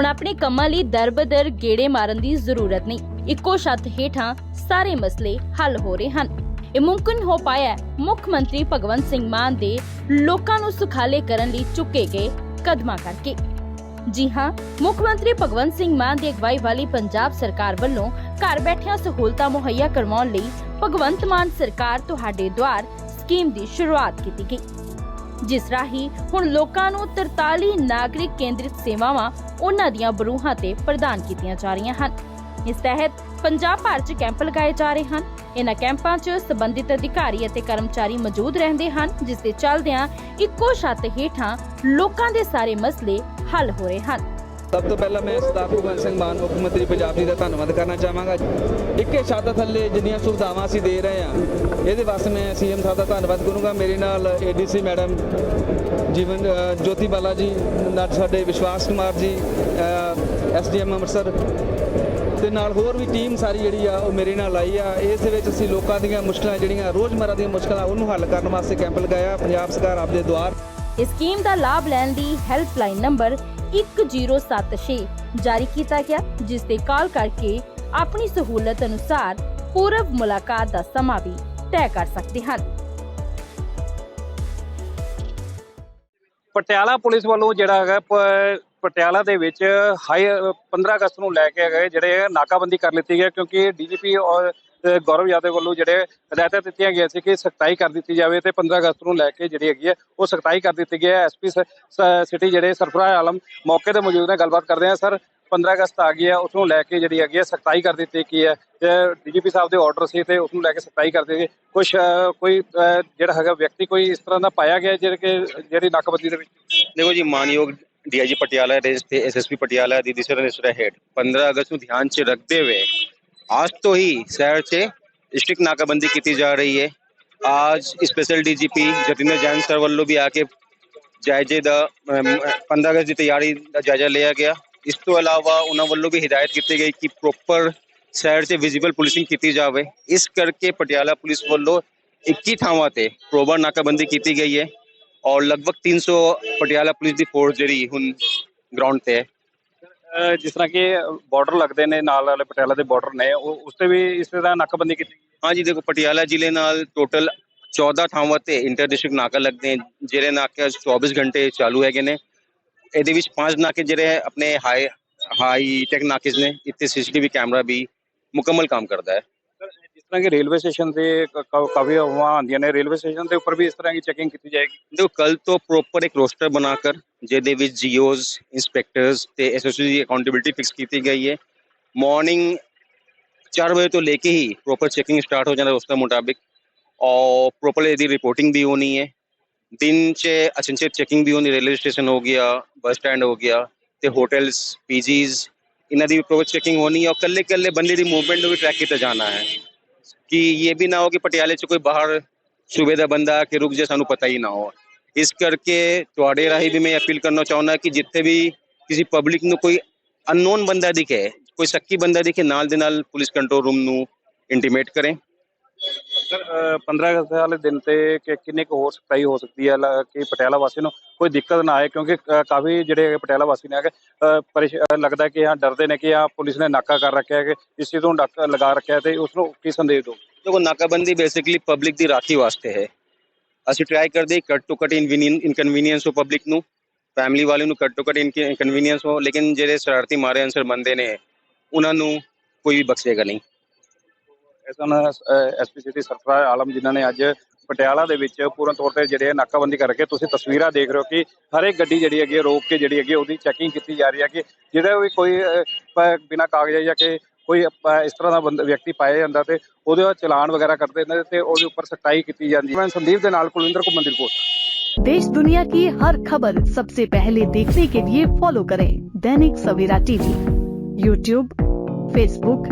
ਹੁਣ ਆਪਣੇ ਕੰਮਾਂ ਲਈ ਦਰਬਦਰ ਗੇੜੇ ਮਾਰਨ ਦੀ ਜ਼ਰੂਰਤ ਨਹੀਂ। ਇੱਕੋ ਛੱਤ ਹੇਠਾਂ ਸਾਰੇ ਮਸਲੇ ਹੱਲ ਹੋ ਰਹੇ ਹਨ। ਇਹ ਮੁਮਕਿਨ ਹੋ ਪਾਇਆ ਮੁੱਖ ਮੰਤਰੀ ਭਗਵੰਤ ਸਿੰਘ ਮਾਨ ਦੇ ਲੋਕਾਂ ਨੂੰ ਸੁਖਾਲੇ ਕਰਨ ਲਈ ਚੁੱਕੇ ਗਏ ਕਦਮਾਂ ਕਰਕੇ। ਜੀ ਹਾਂ, ਮੁੱਖ ਮੰਤਰੀ ਭਗਵੰਤ ਸਿੰਘ ਮਾਨ ਦੀ ਅਗਵਾਈ ਵਾਲੀ ਪੰਜਾਬ ਸਰਕਾਰ ਵੱਲੋਂ ਘਰ ਬੈਠਿਆਂ ਸਹੂਲਤਾਂ ਮੁਹੱਈਆ ਕਰਵਾਉਣ ਲਈ ਭਗਵੰਤ ਮਾਨ ਸਰਕਾਰ ਤੁਹਾਡੇ ਦੁਆਰ ਸਕੀਮ ਦੀ ਸ਼ੁਰੂਆਤ ਕੀਤੀ ਗਈ। ਜਿਸ ਰਾਹੀਂ ਹੁਣ ਲੋਕਾਂ ਨੂੰ 43 ਨਾਗਰਿਕ ਕੇਂਦਰਿਤ ਸੇਵਾਵਾਂ ਉਹਨਾਂ ਦੀਆਂ ਬਰੂਹਾਂ ਤੇ ਪ੍ਰਦਾਨ ਕੀਤੀਆਂ ਜਾ ਰਹੀਆਂ ਹਨ। ਇਸ ਤਹਿਤ ਪੰਜਾਬ ਭਰ 'ਚ ਕੈਂਪ ਲਗਾਏ ਜਾ ਰਹੇ ਹਨ। ਇਹਨਾਂ ਕੈਂਪਾਂ 'ਚ ਸੰਬੰਧਿਤ ਅਧਿਕਾਰੀ ਅਤੇ ਕਰਮਚਾਰੀ ਮੌਜੂਦ ਰਹਿੰਦੇ ਹਨ, ਜਿਸ ਦੇ ਚੱਲਦਿਆਂ ਇੱਕੋ ਛੱਤ ਹੇਠਾਂ ਲੋਕਾਂ ਦੇ ਸਾਰੇ ਮਸਲੇ ਹੱਲ ਹੋ ਰਹੇ ਹਨ। ਸਭ ਤੋਂ ਪਹਿਲਾਂ ਮੈਂ ਸਰਦਾਰ ਭਗਵੰਤ ਸਿੰਘ ਮਾਨ, ਮੁੱਖ ਮੰਤਰੀ ਪੰਜਾਬ ਜੀ ਦਾ ਧੰਨਵਾਦ ਕਰਨਾ ਚਾਹਾਂਗਾ। ਇੱਕੇ ਛੱਤ ਥੱਲੇ ਜਿੰਨੀਆਂ ਸੁਵਿਧਾਵਾਂ ਅਸੀਂ ਦੇ ਰਹੇ ਹਾਂ, ਇਹਦੇ ਵਾਸਤੇ ਮੈਂ ਸੀਐਮ ਸਾਹਿਬ ਦਾ ਧੰਨਵਾਦ ਕਰੂੰਗਾ। ਮੇਰੇ ਨਾਲ ਏਡੀਸੀ ਮੈਡਮ ਜੀਵਨ ਜੋਤੀ ਬਾਲਾ ਜੀ, ਨਾਲ ਸਾਡੇ ਵਿਸ਼ਵਾਸ ਕੁਮਾਰ ਜੀ ਐਸਡੀਐਮ ਅੰਮ੍ਰਿਤਸਰ ਤੇ ਨਾਲ ਹੋਰ ਵੀ ਟੀਮ ਸਾਰੀ ਜਿਹੜੀ ਆ, ਉਹ ਮੇਰੇ ਨਾਲ ਆਈ ਆ। ਇਸ ਦੇ ਵਿੱਚ ਅਸੀਂ ਲੋਕਾਂ ਦੀਆਂ ਮੁਸ਼ਕਲਾਂ ਜਿਹੜੀਆਂ ਰੋਜ਼ਮਰਰਾ ਦੀਆਂ ਮੁਸ਼ਕਲਾਂ, ਉਹਨੂੰ ਹੱਲ ਕਰਨ ਵਾਸਤੇ ਕੈਂਪ ਲਗਾਇਆ। ਪੰਜਾਬ ਸਰਕਾਰ ਆਪਦੇ ਦੁਆਰ ਇਸ ਸਕੀਮ ਦਾ ਲਾਭ ਲੈਣ ਲਈ ਹੈਲਪਲਾਈਨ ਨੰਬਰ 1076 ਜਾਰੀ ਕੀਤਾ ਗਿਆ, ਜਿਸ ਤੇ ਕਾਲ ਕਰਕੇ ਆਪਣੀ ਸਹੂਲਤ ਅਨੁਸਾਰ ਪੂਰਵ ਮੁਲਾਕਾਤ ਦਾ ਸਮਾਂ ਵੀ ਤੈਅ ਕਰ ਸਕਦੇ ਹਨ। ਪਟਿਆਲਾ ਪੁਲਿਸ ਵੱਲੋਂ ਜਿਹੜਾ ਹੈਗਾ ਪਟਿਆਲਾ ਦੇ ਵਿੱਚ ਹਾਈ 15 ਅਗਸਤ ਨੂੰ ਲੈ ਕੇ ਹੈਗੇ ਜਿਹੜੇ ਨਾਕਾਬੰਦੀ ਕਰ ਲਿੱਤੀ ਹੈ, ਕਿਉਂਕਿ ਡੀਜੀਪੀ ਔਰ ਗੌਰਵ ਯਾਦਵ ਵੱਲੋਂ ਜਿਹੜੇ ਹਦਾਇਤਾਂ ਦਿੱਤੀਆਂ ਗਈਆਂ ਸੀ ਕਿ ਸਖਤਾਈ ਕਰ ਦਿੱਤੀ ਜਾਵੇ ਤੇ 15 ਅਗਸਤ ਨੂੰ ਲੈ ਕੇ ਜਿਹੜੀ ਹੈਗੀ ਹੈ, ਉਹ ਸਖਤਾਈ ਕਰ ਦਿੱਤੀ ਗਈ ਹੈ। ਐਸਪੀ ਸਿਟੀ ਜਿਹੜੇ ਸਰਫਰਾਜ਼ ਆਲਮ ਮੌਕੇ ਤੇ ਮੌਜੂਦ ਨੇ, ਗੱਲਬਾਤ ਕਰਦੇ ਆ ਸਰ 15 ਅਗਸਤ ਆ ਗਈ ਹੈ ਉਸ ਨੂੰ ਲੈ ਕੇ ਜਿਹੜੀ ਹੈਗੀ ਹੈ ਸਖਤਾਈ ਕਰ ਦਿੱਤੀ ਕੀ ਹੈ ਡੀਜੀਪੀ ਸਾਹਿਬ ਦੇ ਆਰਡਰ उसू लैके ਉਸ कर दी ਕੇ ਸਖਤਾਈ कोई ਦਿੱਤੀ ਕੁਝ ਕੋਈ ਜਿਹੜਾ ਹੈਗਾ ਵਿਅਕਤੀ ਕੋਈ ਇਸ ਤਰ੍ਹਾਂ ਦਾ ਪਾਇਆ ਗਿਆ ਜਿਹੜੇ ਕਿ ਜਿਹੜੀ ਨਾਕਾਬੰਦੀ ਦੇ ਵਿੱਚ? ਦੇਖੋ ਜੀ, ਮਾਨਯੋਗ डीआईजी पटियाला रेंज थे एसएसपी पटियाला दिशर हेड पंद्रह अगस्त को ध्यान से रखते हुए आज तो ही शहर से स्ट्रिक्ट नाकाबंदी की जा रही है आज special P Jatinder Jain sir वालों भी आके जायजे द पंद्रह अगस्त की तैयारी का जायजा लिया गया ਇਸ ਤੋਂ ਇਲਾਵਾ ਉਹਨਾਂ ਵੱਲੋਂ ਵੀ ਹਦਾਇਤ ਕੀਤੀ ਗਈ ਕਿ ਪ੍ਰੋਪਰ ਸ਼ਹਿਰ 'ਚ ਵਿਜ਼ੀਬਲ ਪੁਲਿਸਿੰਗ ਕੀਤੀ ਜਾਵੇ ਇਸ ਕਰਕੇ ਪਟਿਆਲਾ ਪੁਲਿਸ ਵੱਲੋਂ 21 ਥਾਵਾਂ ਤੇ ਪ੍ਰੋਬਰ ਨਾਕਾਬੰਦੀ ਕੀਤੀ ਗਈ ਹੈ ਔਰ ਲਗਭਗ 300 ਪਟਿਆਲਾ ਪੁਲਿਸ ਦੀ ਫੋਰਸ ਜਿਹੜੀ ਹੁਣ ਗਰਾਊਂਡ ਤੇ ਹੈ ਅਹ ਜਿਸ ਤਰ੍ਹਾਂ ਕਿ ਬਾਰਡਰ ਲੱਗਦੇ ਨੇ ਨਾਲ ਵਾਲੇ ਪਟਿਆਲਾ ਦੇ ਬਾਰਡਰ ਨੇ ਉਹ ਉਸ ਤੇ ਵੀ ਇਸ ਤਰ੍ਹਾਂ ਨਾਕਾਬੰਦੀ ਕੀਤੀ ਗਈ ਹਾਂ ਜੀ ਦੇਖੋ ਪਟਿਆਲਾ ਜ਼ਿਲ੍ਹੇ ਨਾਲ ਟੋਟਲ 14 ਥਾਵਾਂ ਤੇ ਇੰਟਰ ਡਿਸਟ੍ਰਿਕਟ ਨਾਕਾ ਲੱਗਦੇ ਨੇ ਜਿਹੜੇ ਨਾਕੇ 24 ਘੰਟੇ ਚਾਲੂ ਹੈਗੇ ਨੇ ये पाँच नाके जे अपने हाई हाई टेक नाकेज ने इतने सी सी टीवी कैमरा भी मुकम्मल काम करता है जिस तरह की रेलवे स्टेशन से काफ़ी हवा आदि ने रेलवे स्टेशन के उपर भी इस तरह की चैकिंग की जाएगी देखो कल तो प्रोपर एक रोस्टर बनाकर जेदे जीओज इंस्पैक्टर्स एसोसी अकाउंटेबिलिटी फिक्स की गई है मॉर्निंग चार बजे तो लेके ही प्रोपर चैकिंग स्टार्ट हो जाता है उसके मुताबिक और प्रोपर यदि रिपोर्टिंग भी होनी है ਹੋਣੀ ਹੈ ਦਿਨ 'ਚ ਅਚਨਚੇ ਚੈਕਿੰਗ ਵੀ ਹੋਣੀ ਰੇਲਵੇ ਸਟੇਸ਼ਨ ਹੋ ਗਿਆ ਬੱਸ ਸਟੈਂਡ ਹੋ ਗਿਆ ਤੇ ਹੋਟਲਸ ਪੀਜੀਜ਼ ਇਹਨਾਂ ਦੀ ਵੀ ਪ੍ਰੋਪਰ ਚੈਕਿੰਗ ਹੋਣੀ ਹੈ ਔਰ ਕੱਲੇ ਕੱਲੇ ਬੰਦੇ ਦੀ ਮੂਵਮੈਂਟ ਨੂੰ ਵੀ ਟਰੈਕ ਕੀਤਾ ਜਾਣਾ ਹੈ ਕਿ ਇਹ ਵੀ ਨਾ ਹੋ ਕਿ ਪਟਿਆਲੇ 'ਚ ਕੋਈ ਬਾਹਰ ਸੂਬੇ ਦਾ ਬੰਦਾ ਆ ਕੇ ਰੁਕ ਜੇ ਸਾਨੂੰ ਪਤਾ ਹੀ ਨਾ ਹੋ ਇਸ ਕਰਕੇ ਤੁਹਾਡੇ ਰਾਹੀਂ ਵੀ ਮੈਂ ਅਪੀਲ ਕਰਨਾ ਚਾਹੁੰਦਾ ਕਿ ਜਿੱਥੇ ਵੀ ਕਿਸੇ ਪਬਲਿਕ ਨੂੰ ਕੋਈ ਅਨਨੋਨ ਬੰਦਾ ਦਿਖੇ ਕੋਈ ਸ਼ੱਕੀ ਬੰਦਾ ਦਿਖੇ ਨਾਲ ਦੇ ਨਾਲ ਪੁਲਿਸ ਕੰਟਰੋਲ ਰੂਮ ਨੂੰ ਇੰਟੀਮੇਟ ਕਰੇ ਸਰ, ਅਹ 15 ਅਗਸਤ ਵਾਲੇ ਦਿਨ ਤੇ ਕਿ ਕਿੰਨੇ ਕੁ ਹੋਰ ਸਖਤਾਈ ਹੋ ਸਕਦੀ ਹੈ? ਲ- ਕਿ ਪਟਿਆਲਾ ਵਾਸੀ ਨੂੰ ਕੋਈ ਦਿੱਕਤ ਨਾ ਆਏ? ਕਿਉਂਕਿ, ਅਹ, ਕਾਫੀ ਜਿਹੜੇ ਪਟਿਆਲਾ ਵਾਸੀ ਨੇ ਹੈਗੇ ਅਹ, ਪਰੇਸ਼- ਅਹ, ਲੱਗਦਾ ਕਿ ਹਾਂ, ਡਰਦੇ ਨੇ ਕਿ ਹਾਂ, ਪੁਲਿਸ ਨੇ ਨਾਕਾ ਕਰ ਰੱਖਿਆ ਹੈ ਕਿ ਇਸ ਚੀਜ਼ ਤੋਂ ਡਾਕਾ ਲਗਾ ਰੱਖਿਆ ਹੈ ਤੇ ਉਸ ਨੂੰ ਕੀ ਸੰਦੇਸ਼ ਦੋ ਦੇਖੋ, ਨਾਕਾਬੰਦੀ ਬੇਸਿਕਲੀ ਪਬਲਿਕ ਦੀ ਰਾਖੀ ਵਾਸਤੇ ਹੈ। ਅਸੀਂ ਟਰਾਈ ਕਰਦੇ ਕੱਟ ਟੂ ਕੱਟ ਇਨਕਨਵੀਨੀਅੰਸ ਹੋ ਪਬਲਿਕ ਨੂੰ ਫੈਮਿਲੀ ਵਾਲੇ ਨੂੰ ਕੱਟ ਟੂ ਕੱਟ ਇਨਕਨਵੀਨੀਅੰਸ ਹੋ ਲੇਕਿਨ ਜਿਹੜੇ ਸ਼ਰਾਰਤੀ ਮਾਰੇ ਅਨਸਰ ਬੰਦੇ ਨੇ, ਉਹਨਾਂ ਨੂੰ ਕੋਈ ਵੀ ਬਖਸ਼ੇਗਾ ਨਹੀਂ। ਇਸ ਹਨ ਐਸਪੀ ਸਿਟੀ ਸਰਫਰਾਜ਼ ਆਲਮ ਜਿਨ੍ਹਾਂ ਨੇ ਅੱਜ ਪਟਿਆਲਾ ਦੇ ਵਿੱਚ ਪੂਰਨ ਤੌਰ ਤੇ ਜਿਹੜੇ ਨਾਕਾਬੰਦੀ ਕਰਕੇ ਤੁਸੀਂ ਤਸਵੀਰਾਂ ਦੇਖ ਰਹੇ ਹੋ ਕਿ ਹਰ ਇੱਕ ਗੱਡੀ ਜਿਹੜੀ ਹੈਗੀ ਹੈ ਰੋਕ ਕੇ ਜਿਹੜੀ ਹੈਗੀ ਹੈ ਉਹਦੀ ਚੈਕਿੰਗ ਕੀਤੀ ਜਾ ਰਹੀ ਹੈ ਕਿ ਜਿਹੜਾ ਵੀ ਕੋਈ ਅਹ, ਪ- ਬਿਨਾਂ ਕਾਗਜ਼ਾਂ ਜਾਂ ਕਿ ਕੋਈ ਅਹ, ਇਸ ਤਰ੍ਹਾਂ ਦਾ ਬੰਦਾ ਵਿਅਕਤੀ ਪਾਇਆ ਜਾਂਦਾ ਤੇ ਉਹਦੇ ਬਾਅਦ ਚਲਾਨ ਵਗੈਰਾ ਕਰਦੇ ਨੇ ਤੇ ਉਹਦੇ ਉੱਪਰ ਸਖਤਾਈ ਕੀਤੀ ਜਾਂਦੀ ਹੈ ਮੈਂ ਸੰਦੀਪ ਦੇ ਨਾਲ ਕੁਲਵਿੰਦਰ ਘੁੰਮਣ ਦੀ ਰਿਪੋਰਟ देश दुनिया की हर खबर सबसे पहले देखने के लिए फॉलो करें Dainik Savera TV YouTube Facebook